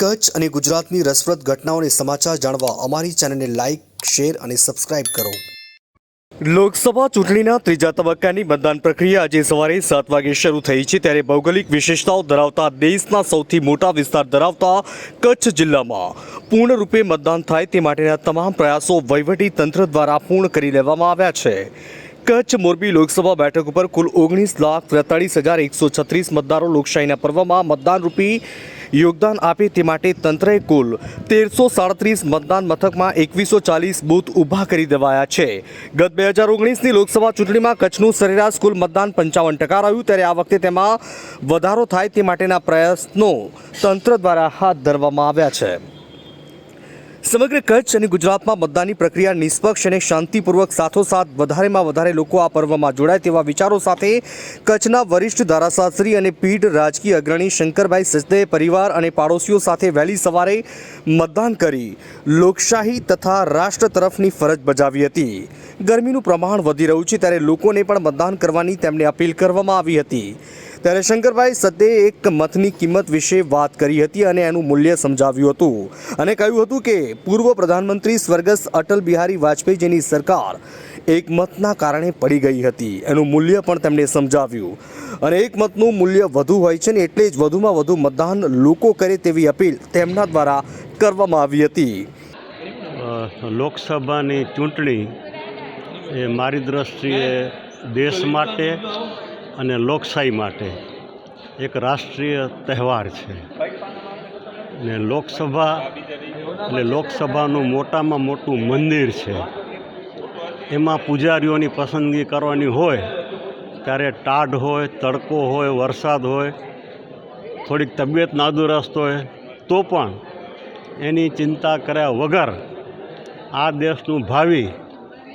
કચ્છ અને ગુજરાતની રસપ્રદ ઘટનાઓને સમાચાર જાણવા અમારી ચેનલને લાઇક શેર અને સબસ્ક્રાઇબ કરો. લોકસભા ચૂંટણીના ત્રીજા તબક્કાની મતદાન પ્રક્રિયા આજે સવારે સાત વાગે શરૂ થઈ છે, ત્યારે ભૌગોલિક વિશેષતાઓ ધરાવતા દેશના સૌથી મોટા વિસ્તાર ધરાવતા કચ્છ જિલ્લામાં પૂર્ણરૂપે મતદાન થાય તે માટેના તમામ પ્રયાસો વહીવટી તંત્ર દ્વારા પૂર્ણ કરી લેવામાં આવ્યા છે. કચ્છ મોરબી લોકસભા બેઠક ઉપર કુલ ઓગણીસ લાખ ત્રેતાળીસ હજાર એકસો છત્રીસ મતદારો લોકશાહીના પર્વમાં મતદાન રૂપી યોગદાન આપે તે માટે તંત્રએ કુલ તેરસો સાડત્રીસ મતદાન મથકમાં એકવીસો ચાલીસ બૂથ ઊભા કરી દેવાયા છે. ગત બે હજાર ઓગણીસની લોકસભા ચૂંટણીમાં કચ્છનું સરેરાશ કુલ મતદાન પંચાવન ટકા રહ્યું ત્યારે આ વખતે તેમાં વધારો થાય તે માટેના પ્રયત્નો તંત્ર દ્વારા હાથ ધરવામાં આવ્યા છે. સમગ્ર કચ્છ અને ગુજરાતમાં મતદાનની પ્રક્રિયા નિષ્પક્ષ અને શાંતિપૂર્વક સાથોસાથ વધારેમાં વધારે લોકો આ પર્વમાં જોડાય તેવા વિચારો સાથે કચ્છના વરિષ્ઠ ધારાશાસ્ત્રી અને પીઢ રાજકીય અગ્રણી શંકરભાઈ સચદે પરિવાર અને પાડોશીઓ સાથે વહેલી સવારે મતદાન કરી લોકશાહી તથા રાષ્ટ્ર તરફની ફરજ બજાવી હતી. ગરમીનું પ્રમાણ વધી રહ્યું છે ત્યારે લોકોને પણ મતદાન કરવાની તેમને અપીલ કરવામાં આવી હતી. ત્યારે શંકરભાઈ સદ્દે એક મતની કિંમત વિશે વાત કરી હતી અને એનું મૂલ્ય સમજાવ્યું હતું. અને કહ્યું હતું કે, પૂર્વ પ્રધાનમંત્રી સ્વર્ગસ્થ અટલ બિહારી વાજપેયીજીની સરકાર એક મતના કારણે પડી ગઈ હતી. એનું મૂલ્ય પણ તેમણે સમજાવ્યું. અને એક મતનું મૂલ્ય વધુ હોય છે ને એટલે જ વધુમાં વધુ મતદાન લોકો કરે તેવી અપીલ તેમના દ્વારા કરવામાં આવી હતી. લોકસભાની ચૂંટણી એ મારી દ્રષ્ટિએ દેશ માટે અને લોકશાહી માટે એક રાષ્ટ્રીય તહેવાર છે. ને લોકસભા એટલે લોકસભાનું મોટામાં મોટું મંદિર છે. એમાં પૂજારીઓની પસંદગી કરવાની હોય, ત્યારે ટાઢ હોય, તડકો હોય, વરસાદ હોય, થોડીક તબિયત નાદુરસ્ત હોય, તો પણ એની ચિંતા કર્યા વગર આ દેશનું ભાવિ,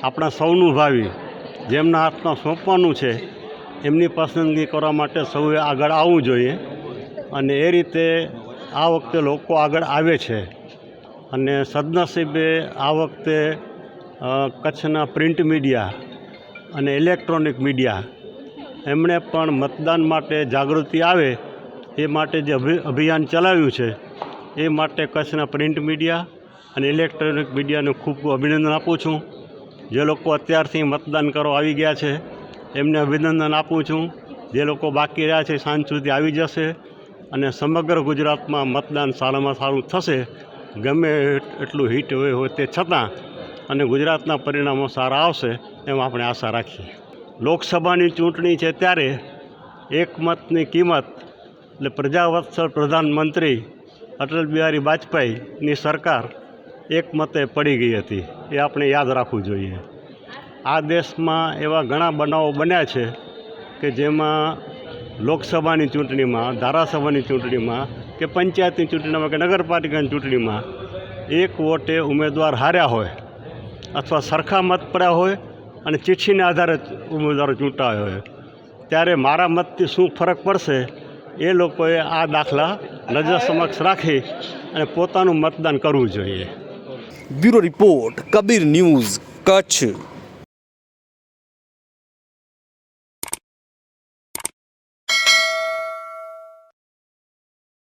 આપણા સૌનું ભાવિ, જેમના હાથમાં સોંપવાનું છે એમની પસંદગી કરવા માટે સૌએ આગળ આવવું જોઈએ અને એ રીતે આ વખતે લોકો આગળ આવે છે. અને સદનસીબે આ વખતે કચ્છના પ્રિન્ટ મીડિયા અને ઇલેક્ટ્રોનિક મીડિયા એમણે પણ મતદાન માટે જાગૃતિ આવે એ માટે જે અભિ, અભિયાન ચલાવ્યું છે એ માટે કચ્છના પ્રિન્ટ મીડિયા અને ઇલેક્ટ્રોનિક મીડિયાને ખૂબ અભિનંદન આપું છું. જે લોકો અત્યારથી મતદાન કરવા આવી ગયા છે એમને અભિનંદન આપું છું. જે લોકો બાકી રહ્યા છે, સાંજ સુધી આવી જશે અને સમગ્ર ગુજરાતમાં મતદાન સારામાં સારું થશે. ગમે એટલું હિટ હોય હોય તે છતાં અને ગુજરાતના પરિણામો સારા આવશે એમ આપણે આશા રાખીએ. લોકસભાની ચૂંટણી છે ત્યારે એક મતની કિંમત એટલે પ્રજાવત્સલ પ્રધાનમંત્રી અટલ બિહારી વાજપેયીની સરકાર એક મતે પડી ગઈ હતી. એ આપણે યાદ રાખવું જોઈએ. આ દેશમાં એવા ઘણા બનાવો બન્યા છે કે જેમાં લોકસભાની ચૂંટણીમાં, ધારાસભાની ચૂંટણીમાં કે પંચાયતની ચૂંટણીમાં કે નગરપાલિકાની ચૂંટણીમાં એક વોટે ઉમેદવાર હાર્યા હોય અથવા સરખા મત પડ્યા હોય અને ચિઠ્ઠીના આધારે ઉમેદવારો ચૂંટાયા હોય, ત્યારે મારા મતથી શું ફરક પડશે એ લોકોએ આ દાખલા નજર સમક્ષ રાખી અને પોતાનું મતદાન કરવું જોઈએ. Bureau report, Kabir news, Kutch.